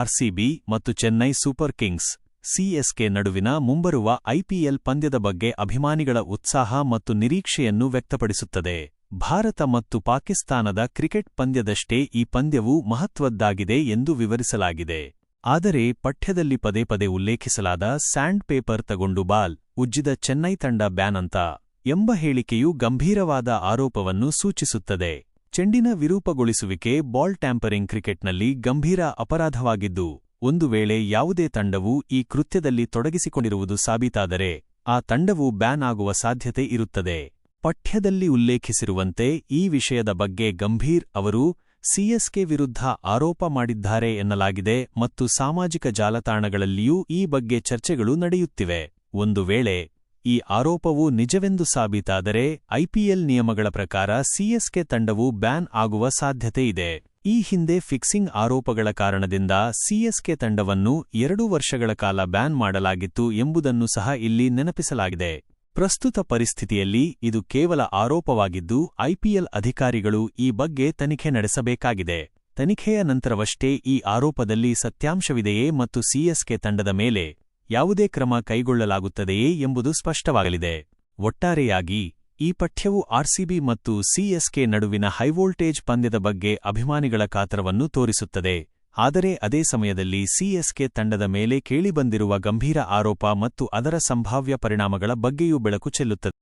RCB ಮತ್ತು Chennai super Kings CSK ನಡುವಿನ ಮುಂಬರುವ ಐಪಿಎಲ್ ಪಂದ್ಯದ ಬಗ್ಗೆ ಅಭಿಮಾನಿಗಳ ಉತ್ಸಾಹ ಮತ್ತು ನಿರೀಕ್ಷೆಯನ್ನು ವ್ಯಕ್ತಪಡಿಸುತ್ತದೆ. ಭಾರತ ಮತ್ತು ಪಾಕಿಸ್ತಾನದ ಕ್ರಿಕೆಟ್ ಪಂದ್ಯದಷ್ಟೇ ಈ ಪಂದ್ಯವು ಮಹತ್ವದ್ದಾಗಿದೆ ಎಂದು ವಿವರಿಸಲಾಗಿದೆ. ಆದರೆ ಪಠ್ಯದಲ್ಲಿ ಪದೇ ಪದೇ ಉಲ್ಲೇಖಿಸಲಾದ ಸ್ಯಾಂಡ್ ಪೇಪರ್ ತಗೊಂಡು ಬಾಲ್ ಉಜ್ಜಿದ ಚೆನ್ನೈ ತಂಡ ಬ್ಯಾನ್ ಅಂತ ಎಂಬ ಹೇಳಿಕೆಯು ಗಂಭೀರವಾದ ಆರೋಪವನ್ನು ಸೂಚಿಸುತ್ತದೆ. ಚೆಂಡಿನ ವಿರೂಪಗೊಳಿಸುವಿಕೆ ಬಾಲ್ ಟ್ಯಾಂಪರಿಂಗ್ ಕ್ರಿಕೆಟ್ನಲ್ಲಿ ಗಂಭೀರ ಅಪರಾಧವಾಗಿದ್ದು, ಒಂದು ವೇಳೆ ಯಾವುದೇ ತಂಡವು ಈ ಕೃತ್ಯದಲ್ಲಿ ತೊಡಗಿಸಿಕೊಂಡಿರುವುದು ಸಾಬೀತಾದರೆ, ಆ ತಂಡವು ಬ್ಯಾನ್ ಆಗುವ ಸಾಧ್ಯತೆ ಇರುತ್ತದೆ. ಪಠ್ಯದಲ್ಲಿ ಉಲ್ಲೇಖಿಸಿರುವಂತೆ, ಈ ವಿಷಯದ ಬಗ್ಗೆ ಗಂಭೀರ್ ಅವರು ಸಿಎಸ್ಕೆ ವಿರುದ್ಧ ಆರೋಪ ಮಾಡಿದ್ದಾರೆ ಎನ್ನಲಾಗಿದೆ ಮತ್ತು ಸಾಮಾಜಿಕ ಜಾಲತಾಣಗಳಲ್ಲಿಯೂ ಈ ಬಗ್ಗೆ ಚರ್ಚೆಗಳು ನಡೆಯುತ್ತಿವೆ. ಒಂದು ವೇಳೆ ಈ ಆರೋಪವು ನಿಜವೆಂದು ಸಾಬೀತಾದರೆ ಐಪಿಎಲ್ ನಿಯಮಗಳ ಪ್ರಕಾರ ಸಿಎಸ್ಕೆ ತಂಡವು ಬ್ಯಾನ್ ಆಗುವ ಸಾಧ್ಯತೆಯಿದೆ ಈ ಹಿಂದೆ ಫಿಕ್ಸಿಂಗ್ ಆರೋಪಗಳ ಕಾರಣದಿಂದ ಸಿಎಸ್ಕೆ ತಂಡವನ್ನು ಎರಡು ವರ್ಷಗಳ ಕಾಲ ಬ್ಯಾನ್ ಮಾಡಲಾಗಿತ್ತು ಎಂಬುದನ್ನು ಸಹ ಇಲ್ಲಿ ನೆನಪಿಸಲಾಗಿದೆ. ಪ್ರಸ್ತುತ ಪರಿಸ್ಥಿತಿಯಲ್ಲಿ ಇದು ಕೇವಲ ಆರೋಪವಾಗಿದ್ದು ಐಪಿಎಲ್ ಅಧಿಕಾರಿಗಳು ಈ ಬಗ್ಗೆ ತನಿಖೆ ನಡೆಸಬೇಕಾಗಿದೆ. ತನಿಖೆಯ ನಂತರವಷ್ಟೇ ಈ ಆರೋಪದಲ್ಲಿ ಸತ್ಯಾಂಶವಿದೆಯೇ ಮತ್ತು ಸಿಎಸ್ಕೆ ತಂಡದ ಮೇಲೆ ಯಾವುದೇ ಕ್ರಮ ಕೈಗೊಳ್ಳಲಾಗುತ್ತದೆಯೇ ಎಂಬುದು ಸ್ಪಷ್ಟವಾಗಲಿದೆ. ಒಟ್ಟಾರೆಯಾಗಿ, ಈ ಪಠ್ಯವು ಆರ್ಸಿಬಿ ಮತ್ತು ಸಿಎಸ್ಕೆ ನಡುವಿನ ಹೈವೋಲ್ಟೇಜ್ ಪಂದ್ಯದ ಬಗ್ಗೆ ಅಭಿಮಾನಿಗಳ ಕಾತರವನ್ನು ತೋರಿಸುತ್ತದೆ. ಆದರೆ ಅದೇ ಸಮಯದಲ್ಲಿ ಸಿಎಸ್ಕೆ ತಂಡದ ಮೇಲೆ ಕೇಳಿಬಂದಿರುವ ಗಂಭೀರ ಆರೋಪ ಮತ್ತು ಅದರ ಸಂಭಾವ್ಯ ಪರಿಣಾಮಗಳ ಬಗ್ಗೆಯೂ ಬೆಳಕು ಚೆಲ್ಲುತ್ತದೆ.